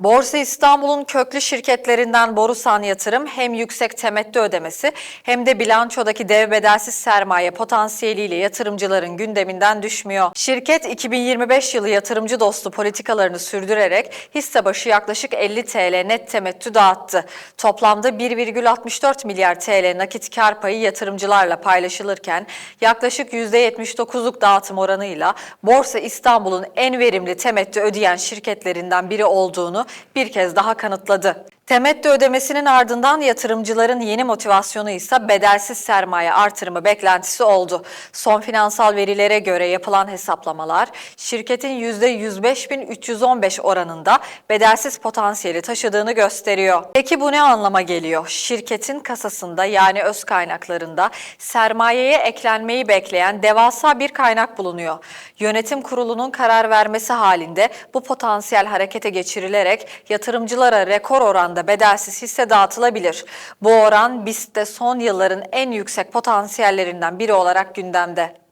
Borsa İstanbul'un köklü şirketlerinden Borusan Yatırım hem yüksek temettü ödemesi hem de bilançodaki dev bedelsiz sermaye potansiyeliyle yatırımcıların gündeminden düşmüyor. Şirket 2025 yılı yatırımcı dostu politikalarını sürdürerek hisse başı yaklaşık 50 TL net temettü dağıttı. Toplamda 1,64 milyar TL nakit kar payı yatırımcılarla paylaşılırken yaklaşık %79'luk dağıtım oranıyla Borsa İstanbul'un en verimli temettü ödeyen şirketlerinden biri olduğunu bir kez daha kanıtladı. Temettü ödemesinin ardından yatırımcıların yeni motivasyonu ise bedelsiz sermaye artırımı beklentisi oldu. Son finansal verilere göre yapılan hesaplamalar şirketin %105.315 oranında bedelsiz potansiyeli taşıdığını gösteriyor. Peki bu ne anlama geliyor? Şirketin kasasında yani öz kaynaklarında sermayeye eklenmeyi bekleyen devasa bir kaynak bulunuyor. Yönetim kurulunun karar vermesi halinde bu potansiyel harekete geçirilerek yatırımcılara rekor oranda bedelsiz hisse dağıtılabilir. Bu oran BIST'te son yılların en yüksek potansiyellerinden biri olarak gündemde.